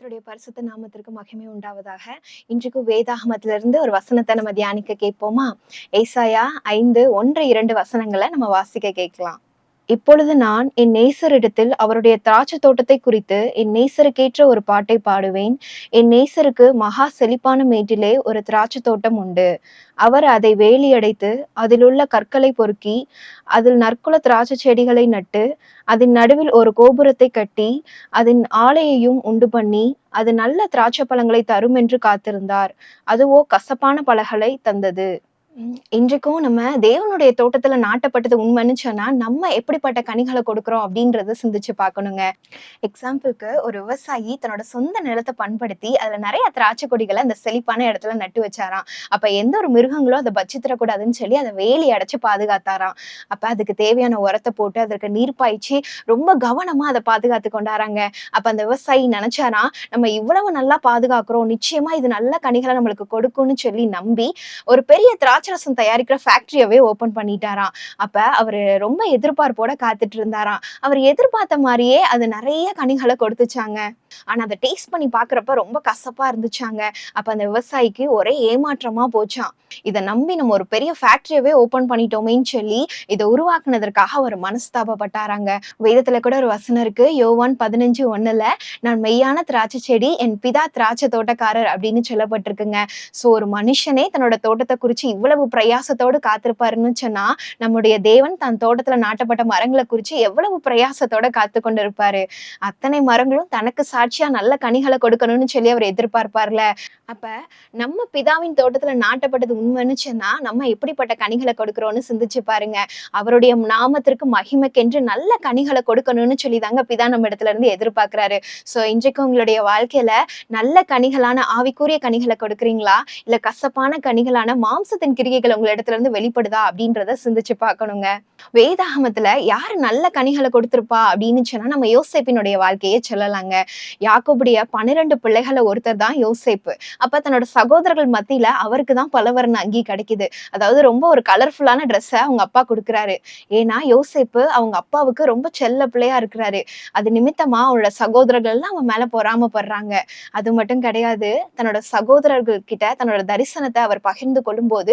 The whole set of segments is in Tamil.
கர்த்தருடைய பரிசுத்த நாமத்திற்கு மகிமை உண்டாவதாக. இன்றைக்கு வேதாகமத்திலிருந்து ஒரு வசனத்தை நம்ம தியானிக்க கேட்போமா? ஏசாயா ஐந்து ஒன்று இரண்டு வசனங்களை நம்ம வாசிக்க கேட்கலாம். இப்பொழுது நான் என் நேசரிடத்தில் அவருடைய திராட்சை தோட்டத்தை குறித்து என் நேசருக்கேற்ற ஒரு பாட்டை பாடுவேன். என் நேசருக்கு மகா செழிப்பான மேட்டிலே ஒரு திராட்சை தோட்டம் உண்டு. அவர் அதை வேலியடைத்து அதிலுள்ள கற்களை பொறுக்கி அதில் நற்குல திராட்சை செடிகளை நட்டு அதன் நடுவில் ஒரு கோபுரத்தை கட்டி அதன் ஆலையையும் உண்டு பண்ணி அது நல்ல திராட்சை பழங்களை தரும் என்று காத்திருந்தார். அதுவோ கசப்பான பழங்களை தந்தது. இன்றைக்கும் நம்ம தேவனுடைய தோட்டத்துல நாட்டப்பட்டது உண்மைன்னு சொன்னா நம்ம எப்படிப்பட்ட கனிகளை கொடுக்குறோம் அப்படின்றத சிந்திச்சு பார்க்கணுங்க. எக்ஸாம்பிளுக்கு ஒரு விவசாயி தன்னோட சொந்த நிலத்தை பண்படுத்தி அதுல நிறைய திராட்சை கொடிகளை அந்த செழிப்பான இடத்துல நட்டு வச்சாராம். அப்ப எந்த ஒரு மிருகங்களும் அதை பச்சித்தரக்கூடாதுன்னு சொல்லி அதை வேலி அடைச்சு பாதுகாத்தாராம். அப்ப அதுக்கு தேவையான உரத்தை போட்டு அதற்கு நீர் பாய்ச்சி ரொம்ப கவனமா அதை பாதுகாத்து கொண்டாராங்க. அப்ப அந்த விவசாயி நினைச்சாராம் நம்ம இவ்வளவு நல்லா பாதுகாக்கிறோம் நிச்சயமா இது நல்ல கனிகளை நம்மளுக்கு கொடுக்கும்னு சொல்லி நம்பி ஒரு பெரிய திராட்சை திராட்சரசம் தயாரிக்கிற ஃபேக்டரியவே ஓபன் பண்ணிட்டாராம். அப்ப அவரு ரொம்ப எதிர்பார்ப்போட காத்துட்டு இருந்தாராம் அவர் எதிர்பார்த்த மாதிரியே அது நிறைய கனிகளை கொடுத்துச்சாங்க. ஆனா அதை டேஸ்ட் பண்ணி பாக்குறப்ப ரொம்ப கசப்பா இருந்துச்சாங்க. அப்ப அந்த விவசாயிக்கு ஒரே ஏமாற்றமா போச்சான் இதை நம்பி நம்ம ஒரு பெரிய ஃபேக்டரியவே ஓப்பன் பண்ணிட்டோமேன்னு சொல்லி இதை உருவாக்குனதற்காக அவர் மனஸ்தாபப்பட்டாராங்க. வேதத்தில் கூட ஒரு வசனம் இருக்கு. யோவான் பதினஞ்சு ஒண்ணுல நான் மெய்யான திராட்சை செடி என் பிதா திராட்சை தோட்டக்காரர் அப்படின்னு சொல்லப்பட்டிருக்குங்க. சோ ஒரு மனுஷனே தன்னோட தோட்டத்தை குறிச்சு எவ்வளவு பிரயாசத்தோடு காத்திருப்பாருன்னு சொன்னா நம்முடைய தேவன் தன் தோட்டத்துல நாட்டப்பட்ட மரங்களை குறிச்சு எவ்வளவு பிரயாசத்தோட காத்து கொண்டு இருப்பாரு அத்தனை மரங்களும் தனக்கு சாட்சியா நல்ல கனிகளை கொடுக்கணும்னு சொல்லி அவர் எதிர்பார்ப்பார்ல. அப்ப நம்ம பிதாவின் தோட்டத்துல நாட்டப்பட்டது உண்மைன்னு சொன்னா நம்ம எப்படிப்பட்ட கனிகளை கொடுக்கிறோம்னு சிந்திச்சு பாருங்க. அவருடைய நாமத்திற்கு மகிமைக்கென்று நல்ல கனிகளை கொடுக்கணும்னு சொல்லி தாங்க பிதா நம்ம இடத்துல இருந்து எதிர்பார்க்கிறாரு. சோ இன்றைக்கு உங்களுடைய வாழ்க்கையில நல்ல கனிகளான ஆவிக்குரிய கனிகளை கொடுக்குறீங்களா? இல்ல கசப்பான கனிகளான மாம்சத்தின் கிரிகைகள் உங்க இடத்துல இருந்து வெளிப்படுதா அப்படின்றத சிந்திச்சு பார்க்கணுங்க. வேதாகமத்துல யாரு நல்ல கனிகளை கொடுத்திருப்பா அப்படின்னு சொன்னா நம்ம யோசேப்பினுடைய வாழ்க்கையே சொல்லலாங்க. யாக்கோபுடைய பன்னிரண்டு பிள்ளைகளை ஒருத்தர் தான் யோசேப்பு. அப்ப தன்னோட சகோதரர்கள் மத்தியில அவருக்கு தான் பலவரன் அங்கி கிடைக்குது. அதாவது ரொம்ப ஒரு கலர்ஃபுல்லான ட்ரெஸ்ஸை அவங்க அப்பா கொடுக்குறாரு. ஏன்னா யோசேப்பு அவங்க அப்பாவுக்கு ரொம்ப செல்ல பிள்ளையா இருக்கிறாரு. அது நிமித்தமா அவனோட சகோதரர்கள்லாம் அவன் மேல பொறாமப்படுறாங்க. அது மட்டும் கிடையாது தன்னோட சகோதரர்கள் கிட்ட தன்னோட தரிசனத்தை அவர் பகிர்ந்து கொள்ளும்போது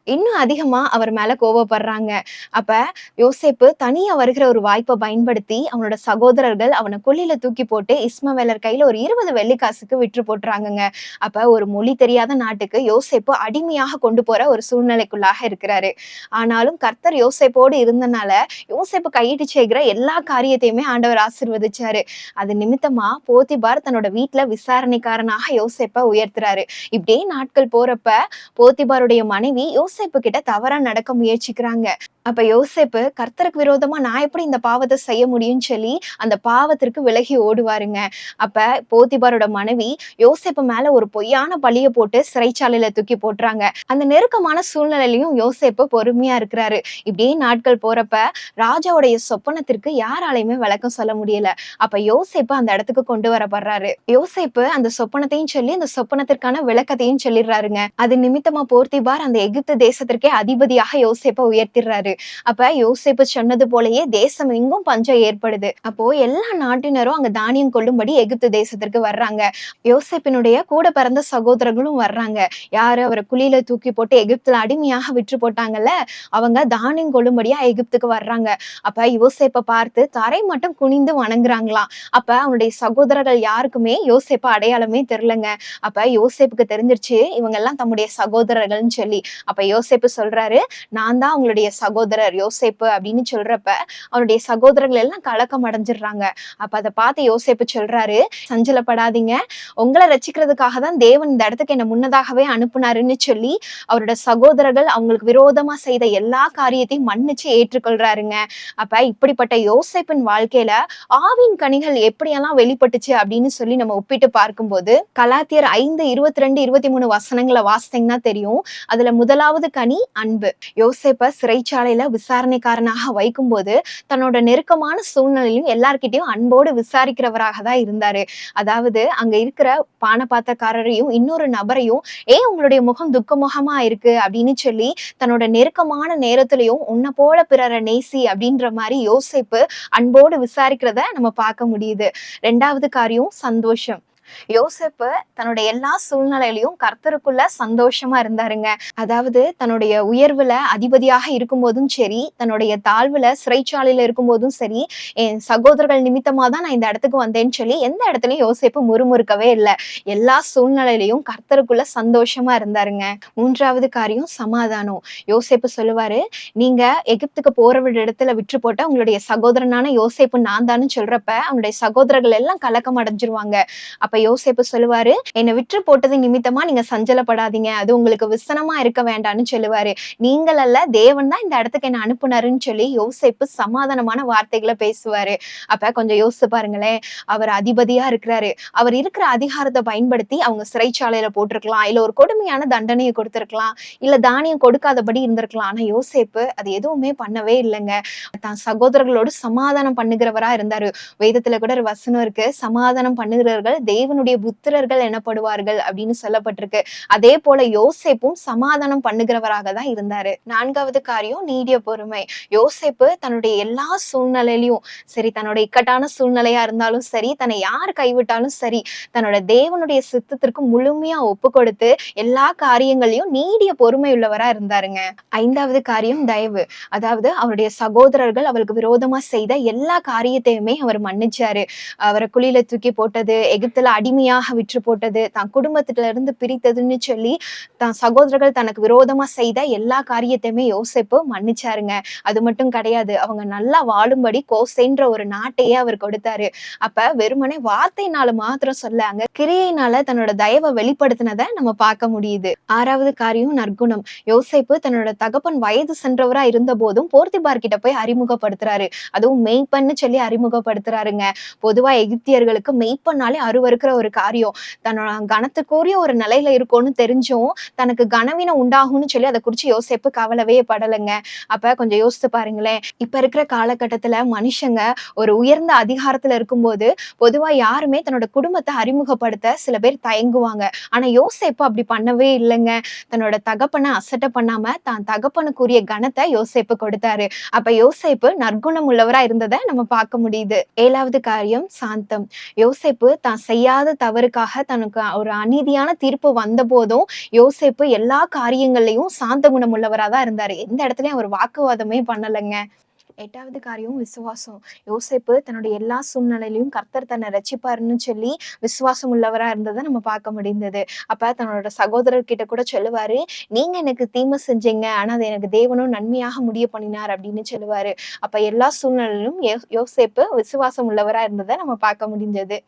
இன்னும் அதிகமாக அவர் மேலே கோவப்படுறாங்க. அப்போ யோசேப்பு தனியாக வருகிற ஒரு வாய்ப்பை பயன்படுத்தி அவனோட சகோதரர்கள் அவனை கொல்லியில் தூக்கி போட்டு இஸ்மவேலர் கையில் ஒரு இருபது வெள்ளிக்காசுக்கு விற்று போட்டுறாங்கங்க. அப்போ ஒரு மொழி தெரியாத நாட்டுக்கு யோசேப்பு அடிமையாக கொண்டு போகிற ஒரு சூழ்நிலைக்குள்ளாக இருக்கிறாரு. ஆனாலும் கர்த்தர் யோசேப்போடு இருந்தனால யோசேப்பு கையிட்டு செய்கிற எல்லா காரியத்தையுமே ஆண்டவர் ஆசிர்வதிச்சாரு. அது நிமித்தமா போத்திபார் தன்னோட வீட்டுல விசாரணைக்காரனாக யோசேப்பை உயர்த்துறாரு. இப்படியே நாட்கள் போறப்ப போத்திபாருடைய மனைவி யோசேப்பு கிட்ட தவறா நடக்க முயற்சிக்கிறாங்க. அப்ப யோசிப்பு கர்த்தருக்கு விரோதமா நான் எப்படி இந்த பாவத்தை செய்ய முடியும்னு சொல்லி அந்த பாவத்திற்கு விலகி ஓடுவாருங்க. அப்ப போத்திபாரோட மனைவி யோசிப்பு மேல ஒரு பொய்யான பழிய போட்டு சிறைச்சாலையில தூக்கி போட்டுறாங்க. அந்த நெருக்கமான சூழ்நிலையிலையும் யோசிப்பு பொறுமையா இருக்கிறாரு. இப்படியே நாட்கள் போறப்ப ராஜாவுடைய சொப்பனத்திற்கு யாராலையுமே விளக்கம் சொல்ல முடியல. அப்ப யோசிப்பு அந்த இடத்துக்கு கொண்டு வரப்படுறாரு. யோசிப்பு அந்த சொப்பனத்தையும் சொல்லி அந்த சொப்பனத்திற்கான விளக்கத்தையும் சொல்லிடுறாருங்க. அது நிமித்தமா போர்த்திபார் அந்த எகிப்து தேசத்திற்கே அதிபதியாக யோசேப்பை உயர்த்திடுறாரு. அப்ப யோசேப்பு சொன்னது போலயே தேசம் எங்கும் பஞ்சம் ஏற்படுது. அப்போ எல்லா நாட்டினரும் அங்க தானியம் கொள்ளும்படி எகிப்து தேசத்திற்கு வர்றாங்க. யோசேப்பினுடைய கூட பிறந்த சகோதரர்களும் வர்றாங்க. யாரு? அவரை குழியில தூக்கி போட்டு எகிப்துல அடிமையாக விற்று போட்டாங்கல்ல? அவங்க தானியம் கொள்ளும்படியா எகிப்துக்கு வர்றாங்க. அப்ப யோசேப்பை பார்த்து தரை மட்டும் குனிந்து வணங்குறாங்களாம். அப்ப அவனுடைய சகோதரர்கள் யாருக்குமே யோசேப்ப அடையாளமே தெரிலங்க. அப்ப யோசேப்புக்கு தெரிஞ்சிருச்சு இவங்க எல்லாம் தம்முடைய சகோதரர்கள்னு சொல்லி. அப்ப யோசேப்பு சொல்றாரு நான் தான் அவங்களுடைய சகோதர சகோதரர் யோசேப்பு அப்படின்னு சொல்றப்ப அவனுடைய சகோதரர்கள் எல்லாம் கலக்கம் அடைஞ்சிடுறாங்க. அப்ப அதை பார்த்து யோசேப்பு சொல்றாரு சஞ்சலப்படாதீங்க. உங்களை ரசிக்கிறதுக்காக தான் தேவன் இந்த இடத்துக்கு என்ன முன்னதாகவே அனுப்புனாருன்னு சொல்லி அவரோட சகோதரர்கள் அவங்களுக்கு விரோதமா செய்த எல்லா காரியத்தையும் மன்னிச்சு ஏற்றுக்கொள்றாருங்க. அப்ப இப்படிப்பட்ட யோசேப்பின் வாழ்க்கையில ஆவின் கனிகள் எப்படியெல்லாம் வெளிப்பட்டுச்சு அப்படின்னு சொல்லி நம்ம ஒப்பிட்டு பார்க்கும்போது கலாத்தியர் ஐந்து இருபத்தி ரெண்டு இருபத்தி மூணு வசனங்களை வாசித்தீங்கன்னா தெரியும். அதுல முதலாவது கனி அன்பு. யோசேப்ப சிறைச்சாலையில விசாரணைக்காரனாக வைக்கும்போது தன்னோட நெருக்கமான சூழ்நிலையிலும் எல்லார்கிட்டையும் அன்போடு விசாரிக்கிறவராக தான் இருந்தாரு. அதாவது அங்க இருக்கிற பானபாத்தக்காரரையும் இன்னொரு நபரையும் ஏன் உங்களுடைய முகம் துக்க முகமா இருக்கு? அப்படின்னு சொல்லி தன்னோட நெருக்கமான நேரத்திலையும் உன்னை போல பிறரை நேசி அப்படின்ற மாதிரி யோசிப்பு அன்போடு விசாரிக்கிறத நம்ம பார்க்க முடியுது. ரெண்டாவது காரியம் சந்தோஷம். யோசிப்பு தன்னுடைய எல்லா சூழ்நிலையிலையும் கர்த்தருக்குள்ள சந்தோஷமா இருந்தாருங்க. அதாவது தன்னுடைய உயர்வுல அதிபதியாக இருக்கும்போதும் சரி தன்னுடைய தாழ்வுல சிறைச்சாலையில இருக்கும்போதும் சரி என் சகோதரர்கள் நிமித்தமா தான் நான் இந்த இடத்துக்கு வந்தேன்னு சொல்லி எந்த இடத்துலயும் யோசேப்பு முறுமுறுக்கவே இல்லை. எல்லா சூழ்நிலையிலையும் கர்த்தருக்குள்ள சந்தோஷமா இருந்தாருங்க. மூன்றாவது காரியம் சமாதானம். யோசேப்பு சொல்லுவாரு நீங்க எகிப்துக்கு போற இடத்துல விற்று போட்ட உங்களுடைய சகோதரனான யோசேப்பு நான் தான்னு சொல்றப்ப அவனுடைய சகோதரர்கள் எல்லாம் கலக்கம் அடைஞ்சிருவாங்க. அப்ப யோசேப்பு சொல்லுவாரு என்னை விற்று போட்டது நிமித்தமா நீங்க சஞ்சலப்படாதீங்க. அது உங்களுக்கு விசனமா இருக்க வேண்டாம்னு சொல்லுவாரு. நீங்கள் அல்ல தேவன் தான் இந்த இடத்துக்கு என்ன அனுப்புனாருன்னு சொல்லி யோசிப்பு சமாதானமான வார்த்தைகளை பேசுவாரு. அப்ப கொஞ்சம் யோசிச்சு பாருங்களேன். அவர் அதிபதியா இருக்கிறாரு. அவர் இருக்கிற அதிகாரத்தை பயன்படுத்தி அவங்க சிறைச்சாலையில போட்டிருக்கலாம். இல்ல ஒரு கொடுமையான தண்டனையை கொடுத்திருக்கலாம். இல்ல தானியம் கொடுக்காதபடி இருந்திருக்கலாம். ஆனா யோசிப்பு அது எதுவுமே பண்ணவே இல்லைங்க. தான் சகோதரர்களோடு சமாதானம் பண்ணுகிறவரா இருந்தாரு. வேதத்துல கூட ஒரு வசனம் இருக்கு. சமாதானம் பண்ணுகிறவர்கள் தேவனுடைய புத்திரர்கள் எனப்படுவார்கள் அப்படின்னு சொல்லப்பட்டிருக்கு. அதே போல யோசேப்பும் சமாதானம் பண்ணுகிறவராக தான் இருந்தாரு. நான்காவது காரியம் நீடிய பொறுமை. யோசேப்பு தன்னுடைய எல்லா சூழ்நிலையிலையும் சரி தன்னோட இக்கட்டான சூழ்நிலையா இருந்தாலும் சரி தன்னை யார் கைவிட்டாலும் சரி தன்னோட தேவனுடைய சித்தத்திற்கு முழுமையா ஒப்பு கொடுத்து எல்லா காரியங்களையும் நீடிய பொறுமை உள்ளவரா இருந்தாருங்க. ஐந்தாவது காரியம் தயவு. அதாவது அவருடைய சகோதரர்கள் அவருக்கு விரோதமா செய்த எல்லா காரியத்தையுமே அவர் மன்னிச்சாரு. அவரை குழியில தூக்கி போட்டது எகிப்துல அடிமையாக விற்று போட்டது தான் குடும்பத்துல இருந்து பிரித்ததுன்னு சொல்லி தான் சகோதரர்கள் தனக்கு விரோதமா செய்த எல்லா காரியத்தையுமே யோசிப்பு மன்னிச்சாருங்க. அது மட்டும் கிடையாது அவங்க நல்லா வாழும்படி கோசைன்ற ஒரு நாட்டையே அவர் கொடுத்தாரு. அப்ப வெறுமனே வார்த்தையினால மாத்திரம் சொல்ல அங்க கிரியையினால தன்னோட தயவை வெளிப்படுத்தினதை நம்ம பார்க்க முடியுது. ஆறாவது காரியம் நற்குணம். யோசேப்பு தன்னோட தகப்பன் வயது சென்றவரா இருந்த போதும் போர்த்திபார் கிட்ட போய் அறிமுகப்படுத்துறாரு. அதுவும் மெய்ப்பன்னு சொல்லி அறிமுகப்படுத்துறாருங்க. பொதுவா எகிப்தியர்களுக்கு மெய்ப்பன்னாலே அருவருக்கிற ஒரு காரியம் தன்னோட கனத்துக்குரிய ஒரு நிலையில இருக்கும்னு தெரிஞ்சும் தனக்கு கனவீனம் உண்டாகும்னு சொல்லி அதை குறிச்சு யோசிப்பு கவலவே படலைங்க. அப்ப கொஞ்சம் யோசித்து பாருங்களேன். இப்ப இருக்கிற காலகட்டத்துல மனுஷங்க ஒரு உயர்ந்த அதிகாரத்துல இருக்கும்போது பொதுவா யாருமே தன்னோட குடும்பத்தை அறிமுகப்படுத்த சில பேர் தயங்குவாங்க. ஆனா யோசிப்பு அப்படி பண்ணவே இல்லைங்க. தன்னோட தகப்பனை அசட்டை பண்ணாம தான் தகப்பனுக்குரிய கனத்தை யோசேப்பு கொடுத்தாரு. அப்ப யோசிப்பு நற்குணம் உள்ளவரா இருந்ததை நம்ம பார்க்க முடியுது. ஏழாவது காரியம் சாந்தம். யோசேப்பு தான் செய்ய செய்யாத தவறுக்காக தனக்கு ஒரு அநீதியான தீர்ப்பு வந்த போதும் யோசேப்பு எல்லா காரியங்கள்லயும் சாந்த குணம் உள்ளவராக தான் இருந்தாரு. எந்த இடத்துலயும் அவர் வாக்குவாதமே பண்ணலைங்க. எட்டாவது காரியம் விசுவாசம். யோசேப்பு தன்னுடைய எல்லா சூழ்நிலையிலையும் கர்த்தர் தன்னை ரசிப்பாருன்னு சொல்லி விசுவாசம் உள்ளவரா இருந்ததை நம்ம பார்க்க முடிந்தது. அப்ப தன்னோட சகோதரர்கிட்ட கூட சொல்லுவாரு நீங்க எனக்கு தீமை செஞ்சீங்க ஆனா அது எனக்கு தேவனும் நன்மையாக முடிய பண்ணினார் அப்படின்னு சொல்லுவாரு. அப்ப எல்லா சூழ்நிலையிலும் யோசேப்பு விசுவாசம் உள்ளவரா இருந்ததை நம்ம பார்க்க முடிஞ்சது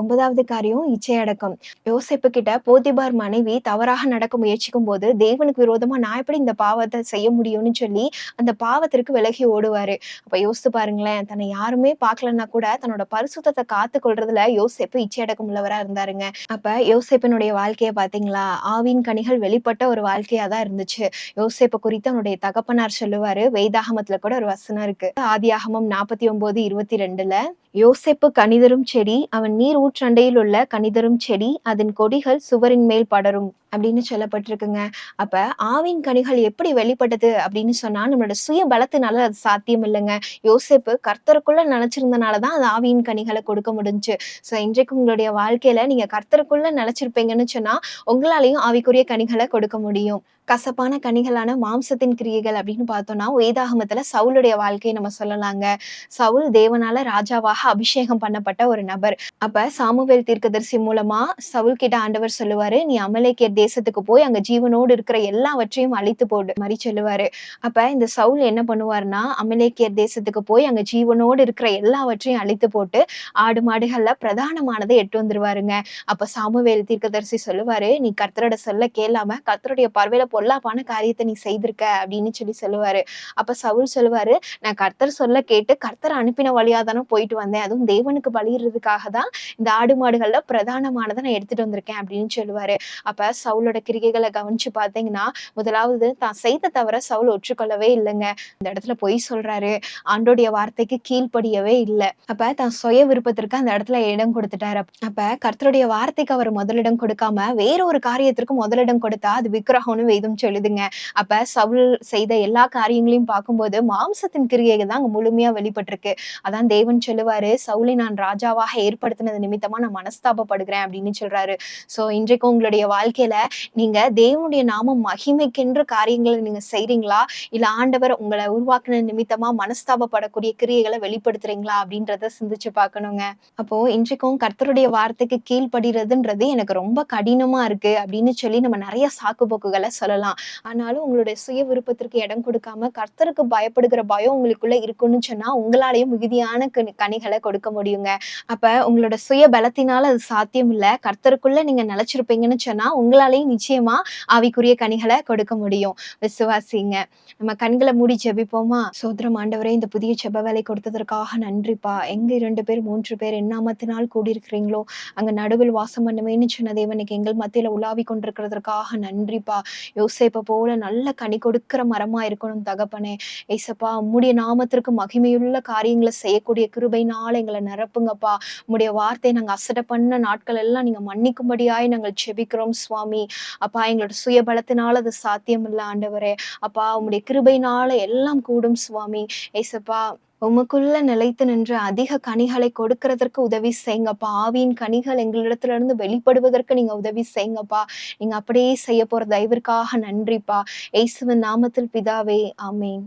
ஒன்பதாவது காரியம் இச்சையடக்கம். யோசிப்பு கிட்ட போதிபார் மனைவி தவறாக நடக்க முயற்சிக்கும் போது தேவனுக்கு விரோதமா நான் எப்படி இந்த பாவத்தை செய்ய முடியும்னு சொல்லி அந்த பாவத்திற்கு விலகி ஓடுவாரு. அப்ப யோசித்து பாருங்களேன் தன்னை யாருமே பார்க்கலன்னா கூட தன்னோட பரிசுத்தத்தை காத்து கொள்றதுல யோசிப்பு இச்சையடக்கம் உள்ளவரா இருந்தாருங்க. அப்ப யோசிப்பினுடைய வாழ்க்கைய பாத்தீங்களா ஆவின் கனிகள் வெளிப்பட்ட ஒரு வாழ்க்கையா தான் இருந்துச்சு. யோசிப்ப குறித்து அவனுடைய தகப்பனார் சொல்லுவாரு வேதாகமத்துல கூட ஒரு வசனம் இருக்கு. ஆதியாகமம் நாற்பத்தி ஒன்பது இருபத்தி ரெண்டுல யோசேப்பு கணிதரும் செடி அவன் நீர் ஊற்றண்டையில் உள்ள கணிதரும் செடி அதன் கொடிகள் சுவரின் மேல் படரும். அப்படின்னு சொல்லப்பட்டிருக்குங்க. அப்ப ஆவின் கனிகள் எப்படி வெளிப்பட்டது அப்படின்னு சொன்னா நம்மளோட சுய பலத்தினால அது சாத்தியம் இல்லைங்க. யோசிப்பு கர்த்தருக்குள்ள நினைச்சிருந்தனாலதான் அது ஆவியின் கனிகளை கொடுக்க முடிஞ்சு. சோ இன்றைக்கு உங்களுடைய வாழ்க்கையில நீங்க கர்த்தருக்குள்ள நினைச்சிருப்பீங்கன்னு சொன்னா உங்களாலையும் ஆவிக்குரிய கனிகளை கொடுக்க முடியும். கசப்பான கனிகளான மாம்சத்தின் கிரியைகள் அப்படின்னு பார்த்தோம்னா வேதாகமத்துல சவுளுடைய வாழ்க்கையை நம்ம சொல்லலாங்க. சவுல் தேவனால ராஜாவாக அபிஷேகம் பண்ணப்பட்ட ஒரு நபர். அப்ப சாமுவேல் தீர்க்கதரிசி மூலமா சவுல் கிட்ட ஆண்டவர் சொல்லுவாரு நீ அமலேக்கியர் தேசத்துக்கு போய் அங்க ஜீவனோடு இருக்கிற எல்லாவற்றையும் அழித்து போடு மாதிரி சொல்லுவாரு அப்ப இந்த சவுல் என்ன பண்ணுவாருன்னா அமலேக்கியர் தேசத்துக்கு போய் அங்க ஜீவனோடு இருக்கிற எல்லாவற்றையும் அழித்து போட்டு ஆடு மாடுகள்ல பிரதானமானதை எட்டு வந்துருவாருங்க. அப்ப சாமுவேல் தீர்க்கதரிசி சொல்லுவாரு நீ கர்த்தரோட சொல்ல கேளாம கர்த்தருடைய பார்வையில பொல்லாப்பான காரியத்தை நீ செய்திருக்க அப்படின்னு சொல்லி சொல்லுவாரு. அப்ப சவுல் சொல்லுவாரு நான் கர்த்தர் சொல்ல கேட்டு கர்த்தர் அனுப்பின வழியா தானே போயிட்டு வந்தேன். அதுவும் தேவனுக்கு பலியிடுறதுக்காக தான் இந்த ஆடு மாடுகள்ல பிரதானமானதை நான் எடுத்துட்டு வந்திருக்கேன் அப்படின்னு சொல்லுவாரு. அப்ப சவுலோட கிரிகைகளை கவனிச்சு பார்த்தீங்கன்னா முதலாவது தான் செய்த தவிர சவுல் ஒற்றுக்கொள்ளவே இல்லைங்க. இந்த இடத்துல பொய் சொல்றாரு. ஆண்டோடைய வார்த்தைக்கு கீழ்ப்படியவே இல்லை. அப்ப தான் சுய விருப்பத்திற்கு அந்த இடத்துல இடம் கொடுத்துட்டாரு. அப்ப கர்த்தருடைய வார்த்தைக்கு அவர் முதலிடம் கொடுக்காம வேற ஒரு காரியத்திற்கு முதலிடம் கொடுத்தா அது விக்கிரகம்னு வேதம் சொல்லுதுங்க. அப்ப சவுல் செய்த எல்லா காரியங்களையும் பார்க்கும்போது மாம்சத்தின் கிரியைகள் தான் அங்க முழுமையா வெளிப்பட்டிருக்கு. அதான் தேவன் சொல்லுவாரு சவுலை நான் ராஜாவாக ஏற்படுத்தினது நிமித்தமா நான் மனஸ்தாபப்படுகிறேன் அப்படின்னு சொல்றாரு. சோ இன்றைக்கு உங்களுடைய வாழ்க்கையில நீங்க தேவனுடைய நாம மகிமைக்கென்ற காரியங்களை நீங்க செய்றீங்களா? இல்ல ஆண்டவர் உங்களை உருவாக்குன நிமித்தமா மனஸ்தாபப்படக்கூடிய கிரியைகளை வெளிப்படுத்துறீங்களா? அப்படின்றத சிந்திச்சு பார்க்கணுங்க. அப்போ இன்றைக்கும் கர்த்தருடைய வார்த்தைக்கு கீழ்ப்படுறதுன்றது எனக்கு ரொம்ப கடினமா இருக்கு அப்படின்னு சொல்லி நம்ம நிறைய சாக்கு போக்குகளை சொல்லலாம். ஆனாலும் உங்களுடைய சுய விருப்பத்திற்கு இடம் கொடுக்காம கர்த்தருக்கு பயப்படுகிற பயம் உங்களுக்குள்ள இருக்குன்னு சொன்னா உங்களாலேயும் மிகுதியான கனி- கனிகளை கொடுக்க முடியுங்க. அப்ப உங்களோட சுய பலத்தினால அது சாத்தியம் இல்ல கர்த்தருக்குள்ள நீங்க நிலைச்சிருப்பீங்கன்னு சொன்னா உங்களால உங்களாலேயும் நிச்சயமா ஆவிக்குரிய கனிகளை கொடுக்க முடியும். விசுவாசிங்க. நம்ம கண்களை மூடி ஜெபிப்போமா? சோதரம் ஆண்டவரே இந்த புதிய ஜெப வேலை கொடுத்ததற்காக நன்றிப்பா. எங்க இரண்டு பேர் மூன்று பேர் என்னாமத்தினால் கூடியிருக்கிறீங்களோ? அங்க நடுவில் வாசம் பண்ணுவேன்னு சொன்ன தேவனுக்கு எங்கள் மத்தியில உலாவி கொண்டிருக்கிறதற்காக நன்றிப்பா. யோசேப்பை போல நல்ல கனி கொடுக்கிற மரமா இருக்கணும் தகப்பனே. ஏசப்பா உம்முடைய நாமத்திற்கு மகிமையுள்ள காரியங்களை செய்யக்கூடிய கிருபைனால எங்களை நிரப்புங்கப்பா. உம்முடைய வார்த்தையை நாங்க அசட பண்ண நாட்கள் எல்லாம் நீங்க மன்னிக்கும்படியாய் நாங்கள் செபிக்கிறோம் சுவாமி. அப்பா எங்களோட சுயபலத்தினால அது சாத்தியம் இல்லை ஆண்டவரே. அப்பா உங்களுடைய கிருபைனால எல்லாம் கூடும் சுவாமி. ஏசப்பா உமக்குள்ள நிலைத்து நின்று அதிக கனிகளை கொடுக்கறதற்கு உதவி செய்யுங்கப்பா. ஆவியின் கனிகள் எங்களிடத்துல இருந்து வெளிப்படுவதற்கு நீங்க உதவி செய்யுங்கப்பா. நீங்க அப்படியே செய்ய போற தயவிற்காக நன்றிப்பா. இயேசுவின் நாமத்தில் பிதாவே ஆமீன்.